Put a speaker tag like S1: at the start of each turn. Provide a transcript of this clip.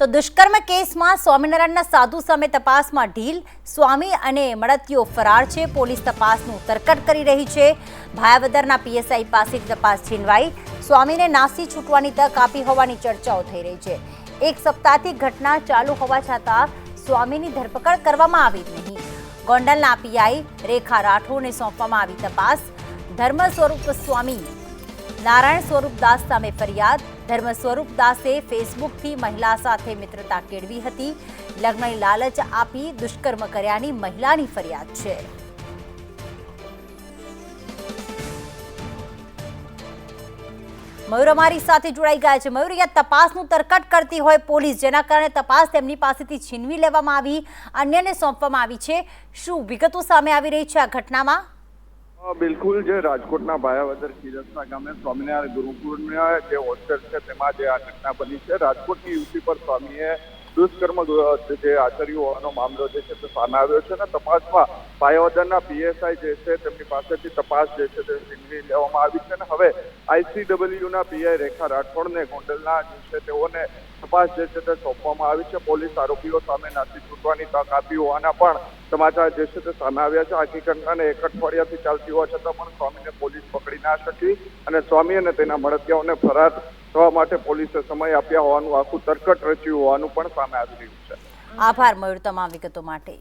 S1: તો દુષ્કર્મ કેસમાં સ્વામિનારાયણના સાધુ સામે તપાસમાં ઢીલ, સ્વામી અને મળતીઓ ફરાર છે. પોલીસ તપાસનું તરકટ કરી રહી છે. ભાયાવદરના પીએસઆઈ પાસેથી તપાસ છીનવાઈ. સ્વામીને નાસી છૂટવાની તક આપી હોવાની ચર્ચાઓ થઈ રહી છે. એક સપ્તાહથી ઘટના ચાલુ હોવા છતાં સ્વામીની ધરપકડ કરવામાં આવી નહીં. ગોંડલના પીઆઈ રેખા રાઠોડને સોંપવામાં આવી તપાસ. ધર્મ સ્વરૂપ સ્વામી નારાયણ સ્વરૂપદાસ સામે ફરિયાદ. ધર્મ સ્વરૂપદાસે ફેસબુકથી મહિલા સાથે મિત્રતા કેળવી હતી. લગ્નની લાલચ આપી દુષ્કર્મ કર્યાની મહિલાની ફરિયાદ છે. મયુર અમારી સાથે જોડાઈ ગયા છે. મયુર યા તપાસનું તરકટ કરતી હોય પોલીસ, જેના કારણે તપાસ તેમની પાસેથી છીનવી લેવામાં આવી. અન્યને સોંપવામાં આવી છે. શું વિગતો સામે આવી રહી છે આ ઘટનામાં?
S2: બિલકુલ જે રાજકોટના ભાયાવદર ખીરસના ગામે સ્વામિનારાયણ ગુરુકુળના જે હોસ્ટેલ છે, તેમાં જે આ ઘટના બની છે. રાજકોટની યુવતી પર સ્વામીએ દુષ્કર્મ જે આચર્યું હોવાનો મામલો જે છે, તે સામે આવ્યો છે અને તપાસમાં ભાયાવદરના પીએસઆઈ જે છે, તેમની પાસેથી તપાસ જે છે, તે છીનવી લેવામાં આવી છે અને હવે આઈસીડબલ્યુના પીઆઈ રેખા રાઠોડને ગોંડલના જે છે, તેઓને તપાસ જે છે, તે સોંપવામાં આવી છે. પોલીસ આરોપીઓ સામે નાસી છૂટવાની તક આપી હોવાના પણ સમાચાર જે છે તે સામે આવ્યા છે. આખી ઘટનાને એક અઠવાડિયાથી ચાલતી હોવા છતાં પણ સ્વામીને પોલીસ પકડી ના શકી અને સ્વામી અને તેના મળતિયાઓને ફરાર થવા માટે પોલીસે સમય આપ્યા હોવાનું, આખું તરકટ રચ્યું હોવાનું પણ સામે આવી રહ્યું છે.
S1: આભાર, મયુર, તમામ વિગતો માટે.